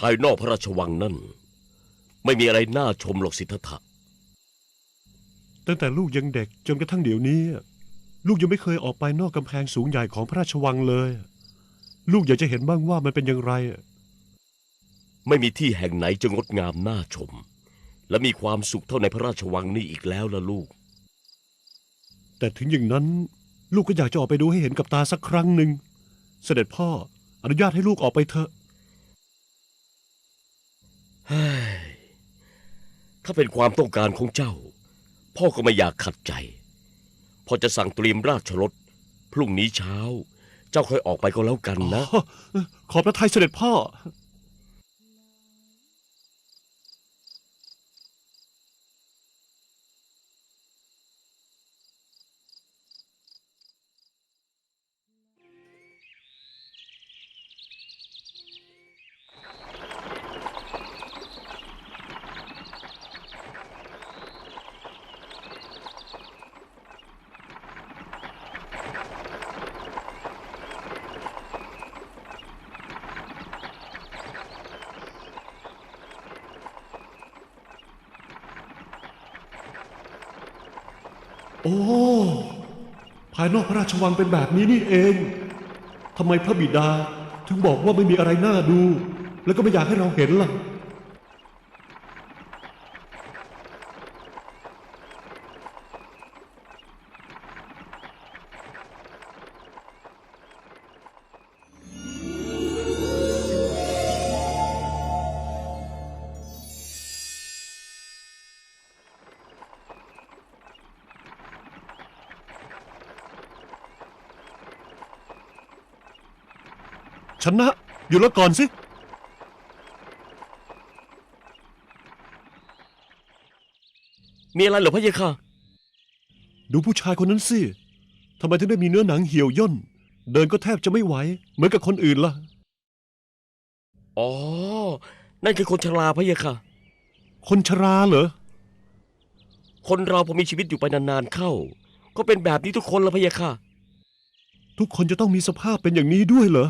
ภายนอกพระราชวังนั่น ไม่มีอะไรน่าชมหรอกสิทธัตถะ ตั้งแต่ลูกยังเด็กจนกระทั่งเดี๋ยวนี้ ลูกยังไม่เคยออกไปนอกกำแพงสูงใหญ่ของพระราชวังเลย ลูกอยากจะเห็นบ้างว่ามันเป็นอย่างไร ไม่มีที่แห่งไหนจะงดงามน่าชม และมีความสุขเท่าในพระราชวังนี้อีกแล้วล่ะลูก แต่ถึงอย่างนั้น ลูกก็อยากจะออกไปดูให้เห็นกับตาสักครั้งหนึ่ง เสด็จพ่ออนุญาตให้ลูกออกไปเถอะเฮ้ย ถ้าเป็นความต้องการของเจ้า พ่อก็ไม่อยากขัดใจ พ่อจะสั่งเตรียมราชรถ พรุ่งนี้เช้า เจ้าค่อยออกไปก็แล้วกันนะ ขอบพระทัยเสด็จพ่อ โอ้ ภายนอกพระราชวังเป็นแบบนี้นี่เอง ทำไมพระบิดาถึงบอกว่าไม่มีอะไรน่าดู แล้วก็ไม่อยากให้เราเห็นล่ะ ชนะ อยู่แล้วก่อนสิ มีอะไรเหรอพะเยะค่ะ ดูผู้ชายคนนั้นสิ ทำไมถึงได้มีเนื้อหนังเหี่ยวย่น เดินก็แทบจะไม่ไหว เหมือนกับคนอื่นล่ะ อ๋อ นั่นคือคนชราพะเยะค่ะ คนชราเหรอ คนเราพอมีชีวิตอยู่ไปนานๆเข้า ก็เป็นแบบนี้ทุกคนละพะเยะค่ะ ทุกคนจะต้องมีสภาพเป็นอย่างนี้ด้วยเหรอ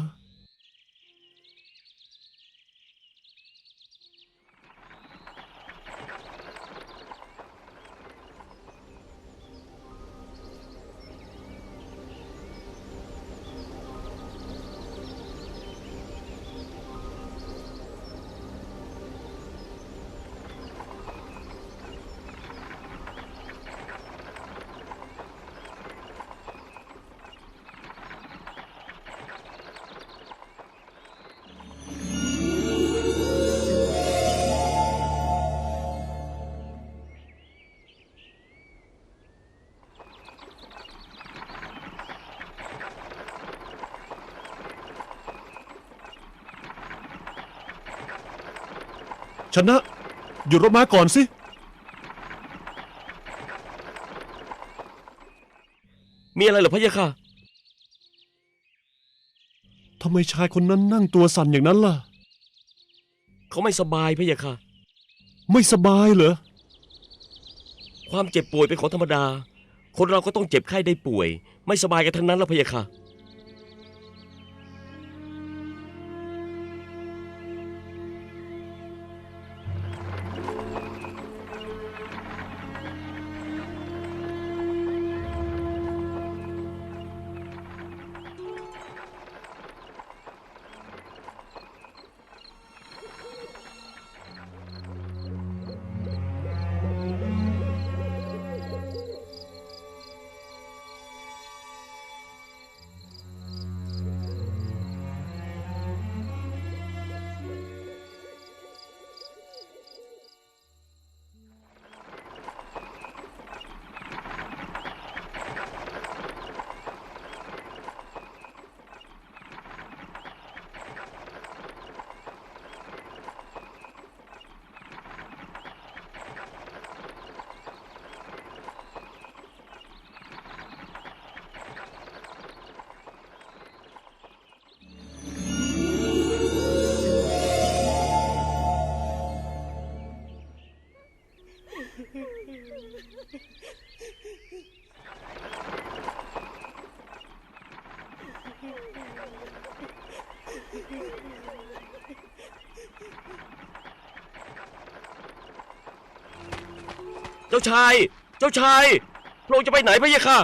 ชนะ หยุดรถม้าก่อนสิ มีอะไรเหรอพะยะค่ะ ทำไมชายคนนั้นนั่งตัวสั่นอย่างนั้นล่ะ เขาไม่สบายพะยะค่ะ ไม่สบายเหรอ ความเจ็บป่วยเป็นของธรรมดา คนเราก็ต้องเจ็บไข้ได้ป่วย ไม่สบายกันทั้งนั้นละพะยะค่ะ เจ้าชาย เจ้าชายพระองค์จะไปไหนพะยะค่ะ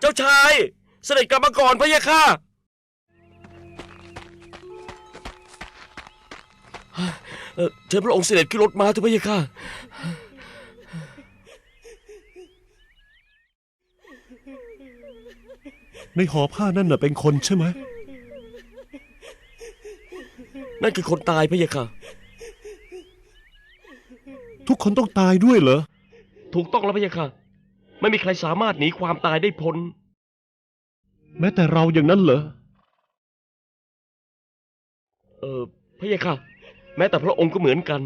เจ้าชาย เสด็จกลับมาก่อนพะยะค่ะเอ่อเชิญพระองค์เสด็จขึ้นรถม้าเถอะพะยะค่ะ ในหอผ้านั่นน่ะเป็นคนใช่ไหม นั่นคือคนตายพะยะค่ะ ทุกคนต้องตายด้วยเหรอ ถูกต้องแล้วพะยะค่ะ ไม่มีใครสามารถหนีความตายได้พ้น แม้แต่เราอย่างนั้นเหรอ เออพะยะค่ะ แม้แต่พระองค์ก็เหมือนกัน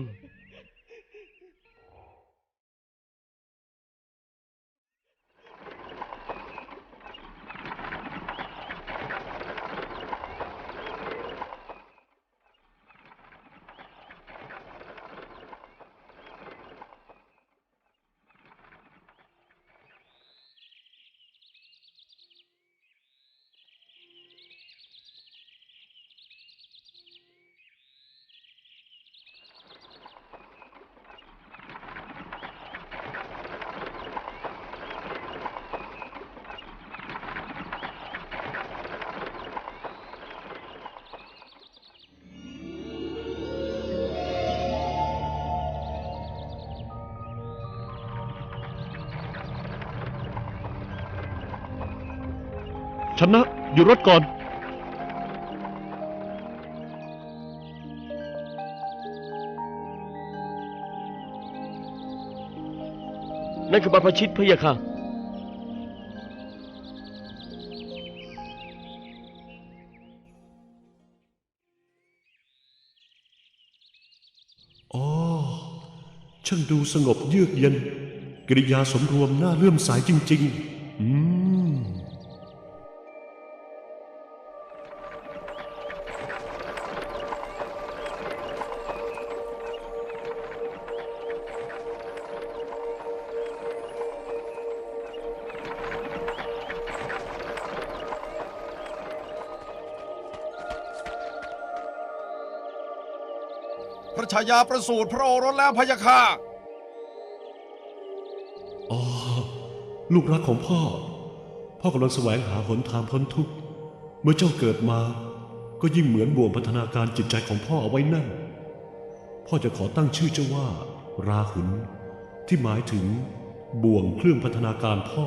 ชนะ อยู่รถก่อน นั่นคือบรรพชิตพะยะค่ะ อ๋อ ช่างดูสงบเยือกเย็นกริยาสมรวมน่าเลื่อมสายจริง ๆายาประสูติพระโอรสแล้วพะยะค่ะ อ๋อ ลูกรักของพ่อ พ่อกำลังแสวงหาหนทางพ้นทุกข์ เมื่อเจ้าเกิดมา ก็ยิ่งเหมือนบ่วงพัฒนาการจิตใจของพ่อเอาไว้นั่น พ่อจะขอตั้งชื่อเจ้าว่า ราหุลที่หมายถึงบ่วงเครื่องพัฒนาการพ่อ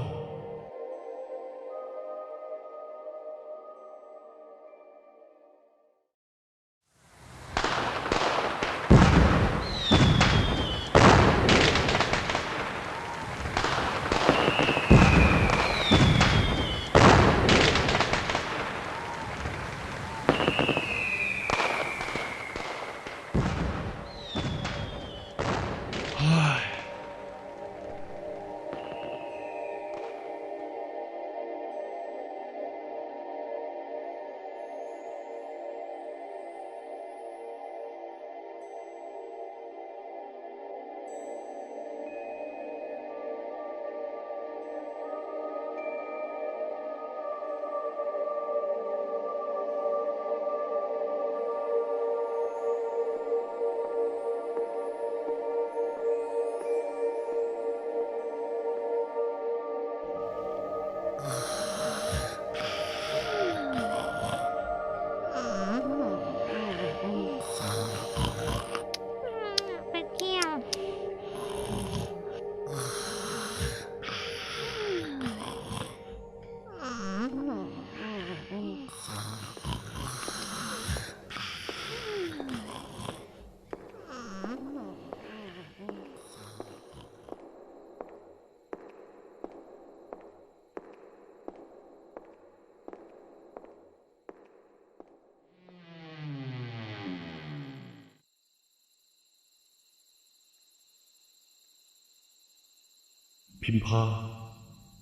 พิมพา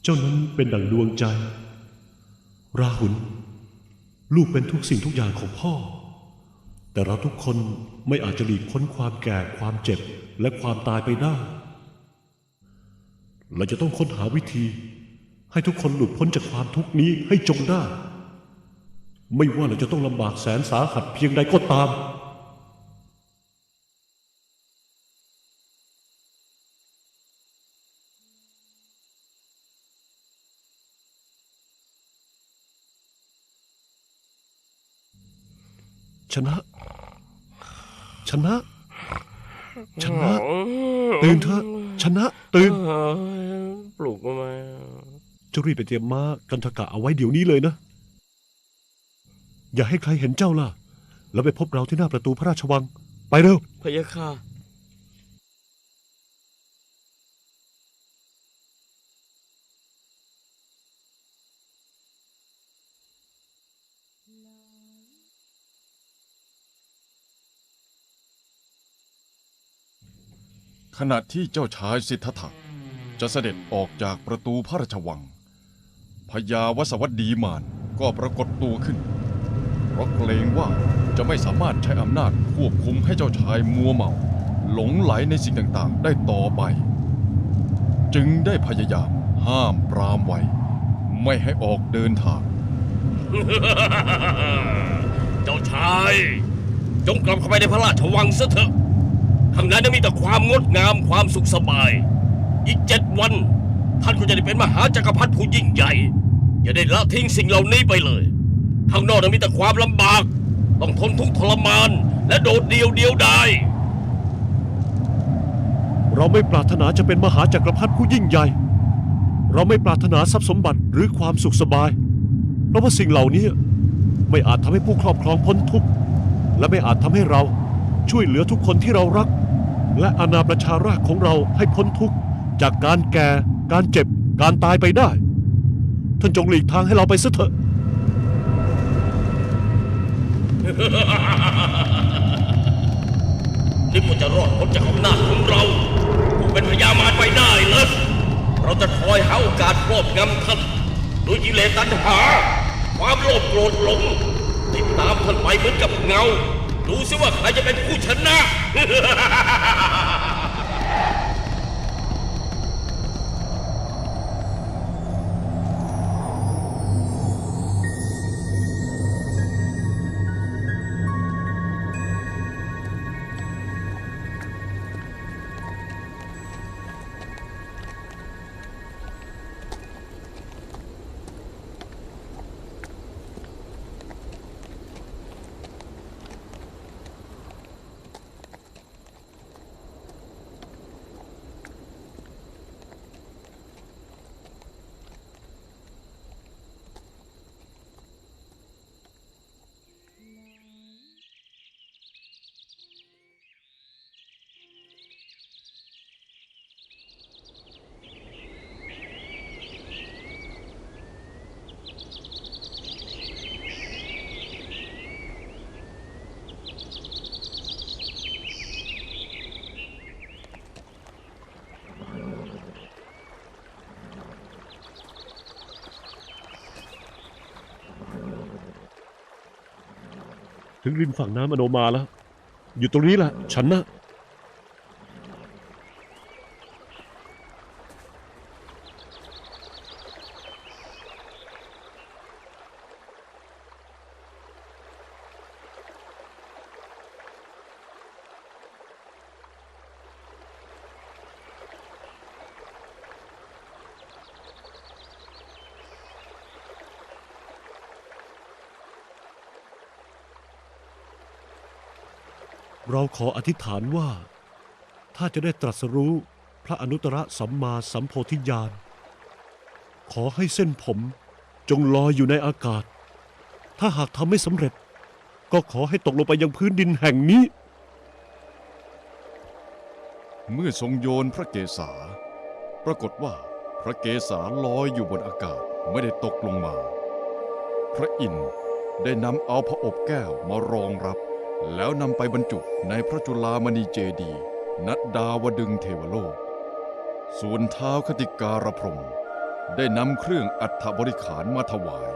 เจ้านั้นเป็นดั่งดวงใจ ราหุล ลูกเป็นทุกสิ่งทุกอย่างของพ่อ แต่เราทุกคนไม่อาจจะหลีกพ้นความแก่ความเจ็บและความตายไปได้ เราจะต้องค้นหาวิธี ให้ทุกคนหลุดพ้นจากความทุกข์นี้ให้จงได้ ไม่ว่าเราจะต้องลำบากแสนสาหัสเพียงใดก็ตาม ชนะ ชนะ ชนะ ตื่นเถอะชนะ ตื่น ปลุกมาไหมเจ้ารีบไปเตรียมม้ากันทกะเอาไว้เดี๋ยวนี้เลยนะ อย่าให้ใครเห็นเจ้าล่ะ แล้วไปพบเราที่หน้าประตูพระราชวัง ไปเร็วพะยะค่ะ ขณะที่เจ้าชายสิทธัตถะจะเสด็จออกจากประตูพระราชวังพญาวสวัสดีมานก็ปรากฏตัวขึ้น เพราะเกรงว่าจะไม่สามารถใช้อำนาจควบคุมให้เจ้าชายมัวเมา หลงไหลในสิ่งต่างๆ ได้ต่อไป จึงได้พยายามห้ามปรามไว้ ไม่ให้ออกเดินทาง เจ้าชาย จงกลับเข้าไปในพระราชวังซะเถอะ ข้างในนั้นมีแต่ความงดงามความสุขสบาย อีกเจ็ดวัน ท่านก็จะได้เป็นมหาจักรพรรดิผู้ยิ่งใหญ่ อย่าได้ละทิ้งสิ่งเหล่านี้ไปเลย ข้างนอกนั้นมีแต่ความลำบาก ต้องทนทุกข์ทรมาน และโดดเดี่ยวเดียวดายเราไม่ปรารถนาจะเป็นมหาจักรพรรดิผู้ยิ่งใหญ่ เราไม่ปรารถนาทรัพย์สมบัติหรือความสุขสบาย เพราะว่าสิ่งเหล่านี้ไม่อาจทำให้ผู้ครอบครองพ้นทุกข์ และไม่อาจทำให้เราช่วยเหลือทุกคนที่เรารัก และอาณาประชาราษฎร์ของเราให้พ้นทุกข์ จากการแก่ การเจ็บ การตายไปได้ ท่านจงหลีกทางให้เราไปซะเถอะนี่ก็จะรอดพ้นจากอำนาจของเราผู้เป็นพญามารไปได้เลยเราจะคอยหาโอกาสครอบงำท่านโดยกิเลสตัณหา ความโลภโกรธหลงติดตามท่านไปเหมือนกับเงา ดูสิว่าใครจะเป็นผู้ชนะ ถึงริมฝั่งน้ำอโนมาแล้ว อยู่ตรงนี้แหละฉันนะ ขออธิษฐานว่า ถ้าจะได้ตรัสรู้พระอนุตตรสัมมาสัมโพธิญาณ ขอให้เส้นผมจงลอยอยู่ในอากาศ ถ้าหากทำไม่สำเร็จ ก็ขอให้ตกลงไปยังพื้นดินแห่งนี้ เมื่อทรงโยนพระเกศา ปรากฏว่าพระเกศาลอยอยู่บนอากาศไม่ได้ตกลงมา พระอินทร์ได้นำเอาพระอบแก้วมารองรับ แล้วนำไปบรรจุในพระจุลามณีเจดีย์ณดาวดึงเทวโลก ส่วนเท้าคติการพรมได้นำเครื่องอัฐบริขารมาถวาย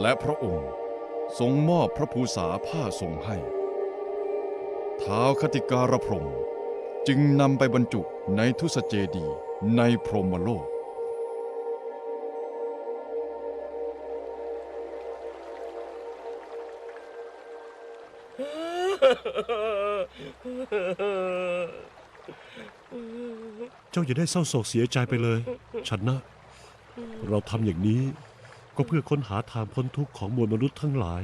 และพระองค์ทรงมอบพระภูษาผ้าทรงให้ท้าวคติการพรมจึงนำไปบรรจุในทุสเจดีในพรหมโลก เจ้าอย่าได้เศร้าโศกเสียใจไปเลย ฉันนะ เราทำอย่างนี้ก็เพื่อค้นหาทางพ้นทุกข์ของมวลมนุษย์ทั้งหลาย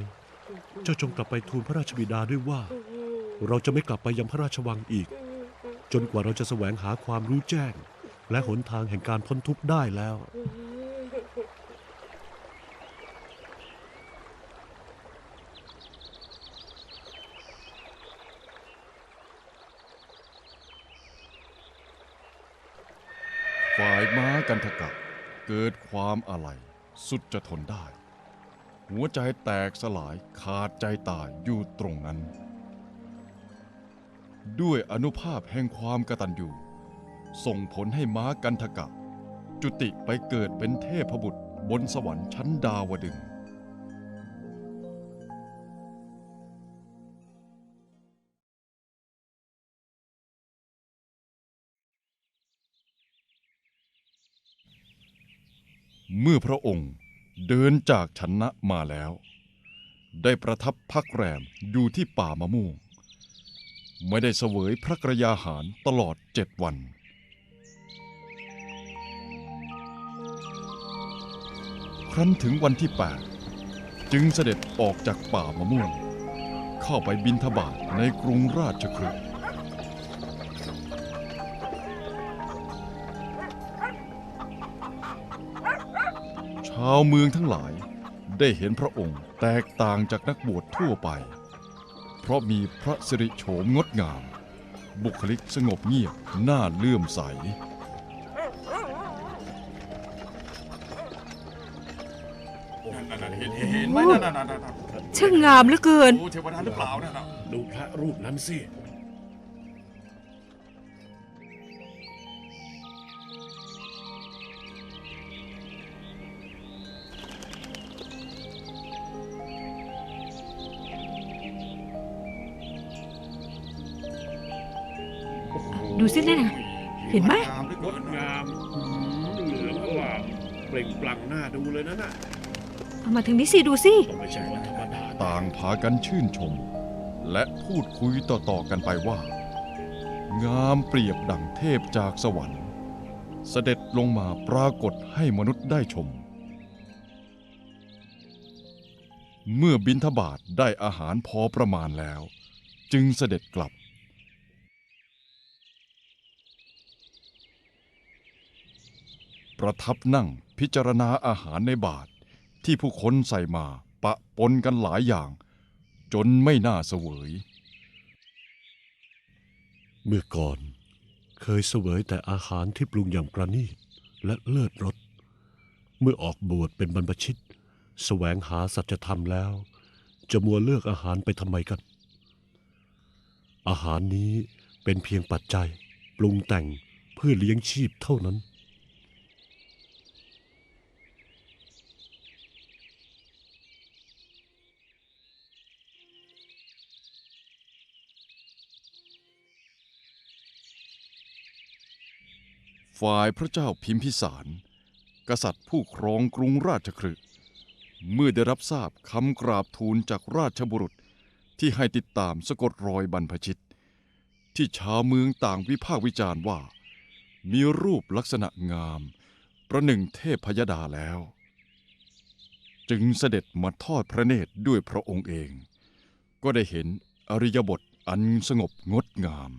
เจ้าจงกลับไปทูลพระราชบิดาด้วยว่า เราจะไม่กลับไปยังพระราชวังอีก จนกว่าเราจะแสวงหาความรู้แจ้ง และหนทางแห่งการพ้นทุกข์ได้แล้ว ฝ่ายม้ากันทกะเกิดความอะไรสุดจะทนได้ หัวใจแตกสลายขาดใจตายอยู่ตรงนั้น ด้วยอนุภาพแห่งความกตัญญูส่งผลให้ม้ากันทกะ จุติไปเกิดเป็นเทพบุตรบนสวรรค์ชั้นดาวดึง มื่อพระองค์เดินจากชนะมาแล้ว ได้ประทับพักแรมอยู่ที่ป่ามะม่วง ไม่ได้เสวยพระกระยาหารตลอดเจ็ดวัน ครั้นถึงวันที่8จึงเสด็จออกจากป่ามะม่วง เข้าไปบินทบาทในกรุงราชคฤห์าวเมืองทั้งหลายได้เห็นพระองค์แตกต่างจากนักบวชทั่วไป เพราะมีพระสิริโฉมงดงาม บุคลิกสงบเงียบน่าเลื่อมใส นั่นๆเห็นเห็นไหมนั่นๆนั่นๆช่างงามเหลือเกินโอ้เทวดาหรือเปล่านั่นน่ะดูพระรูปนั้นสิ สินั่นน่ะเห็นไหมงามเหลืองดงามหืมเหลืองอล่ามเปล่งปลั่งหน้าดูเลยนะน่ะเอามาทางนี้สิดูสิ ต้องไม่ใช่คนธรรมดาต่างพากันชื่นชม และพูดคุยต่อๆกันไปว่า งามเปรียบดั่งเทพจากสวรรค์ เสด็จลงมาปรากฏให้มนุษย์ได้ชม เมื่อบินทบาทได้อาหารพอประมาณแล้ว จึงเสด็จกลับ ประทับนั่งพิจารณาอาหารในบาท ที่ผู้คนใส่มาปะปนกันหลายอย่าง จนไม่น่าเสวย เมื่อก่อนเคยเสวยแต่อาหารที่ปรุงอย่างประณีตและเลิศรสเมื่อออกบวชเป็นบรรพชิตแสวงหาสัจธรรมแล้ว จะมัวเลือกอาหารไปทำไมกัน อาหารนี้เป็นเพียงปัจจัย ปรุงแต่งเพื่อเลี้ยงชีพเท่านั้น ฝ่ายพระเจ้าพิมพิสาร กษัตริย์ผู้ครองกรุงราชคฤห์เมื่อได้รับทราบคำกราบทูลจากราชบุรุษที่ให้ติดตามสะกดรอยบรรพชิต ที่ชาวเมืองต่างวิพากษ์วิจารณ์ว่า มีรูปลักษณะงาม ประหนึ่งเทพพยดาแล้ว จึงเสด็จมาทอดพระเนตรด้วยพระองค์เอง ก็ได้เห็นอริยบทอันสงบงดงาม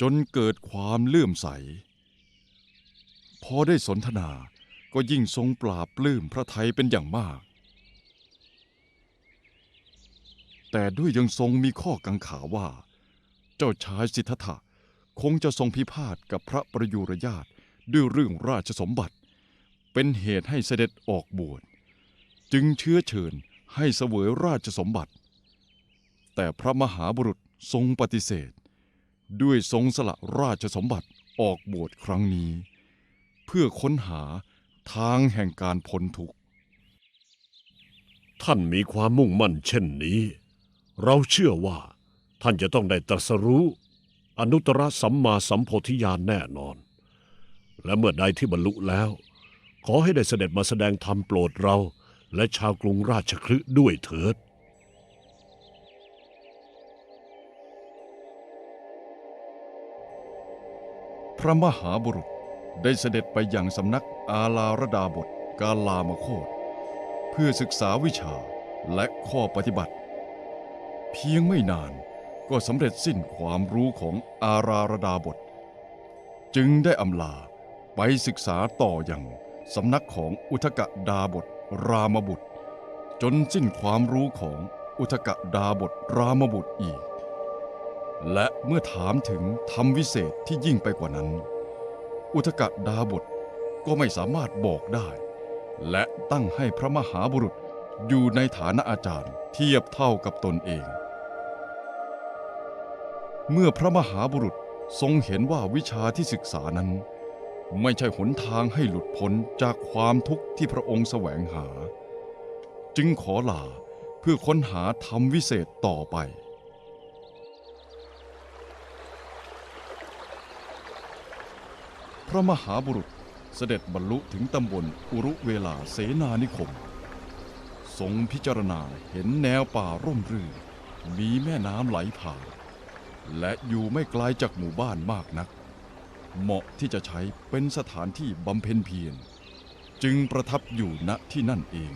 จนเกิดความเลื่อมใส พอได้สนทนาก็ยิ่งทรงปราบปลื้มพระไทยเป็นอย่างมาก แต่ด้วยยังทรงมีข้อกังขาว่า เจ้าชายสิทธัตถะคงจะทรงพิพาทกับพระประยุรญาตด้วยเรื่องราชสมบัติ เป็นเหตุให้เสด็จออกบวชจึงเชื้อเชิญให้เสวยราชสมบัติ แต่พระมหาบุรุษทรงปฏิเสธ ด้วยทรงสละราชสมบัติออกบวชครั้งนี้ เพื่อค้นหาทางแห่งการพ้นทุกข์ ท่านมีความมุ่งมั่นเช่นนี้ เราเชื่อว่า ท่านจะต้องได้ตรัสรู้ อนุตตรสัมมาสัมโพธิญาณแน่นอน และเมื่อใดที่บรรลุแล้ว ขอให้ได้เสด็จมาแสดงธรรมโปรดเรา และชาวกรุงราชคฤห์ด้วยเถิดพระมหาบุรุษ ได้เสด็จไปยังสำนักอาลาระดาบทกาลามโคตเพื่อศึกษาวิชาและข้อปฏิบัติ เพียงไม่นานก็สำเร็จสิ้นความรู้ของอาราระดาบท จึงได้อำลาไปศึกษาต่ออย่างสำนักของอุทกดาบทรามบุตร จนสิ้นความรู้ของอุทกดาบทรามบุตรอีก และเมื่อถามถึงธรรมวิเศษที่ยิ่งไปกว่านั้น อุทกดาบทก็ไม่สามารถบอกได้ และตั้งให้พระมหาบุรุษอยู่ในฐานะอาจารย์เทียบเท่ากับตนเอง เมื่อพระมหาบุรุษทรงเห็นว่าวิชาที่ศึกษานั้น ไม่ใช่หนทางให้หลุดพ้นจากความทุกข์ที่พระองค์แสวงหา จึงขอลาเพื่อค้นหาธรรมวิเศษต่อไป พระมหาบุรุษเสด็จบรรลุถึงตำบลอุรุเวลาเสนานิคม ทรงพิจารณาเห็นแนวป่าร่มรื่นมีแม่น้ำไหลผ่าน และอยู่ไม่ไกลจากหมู่บ้านมากนัก เหมาะที่จะใช้เป็นสถานที่บำเพ็ญเพียร จึงประทับอยู่ณที่นั่นเอง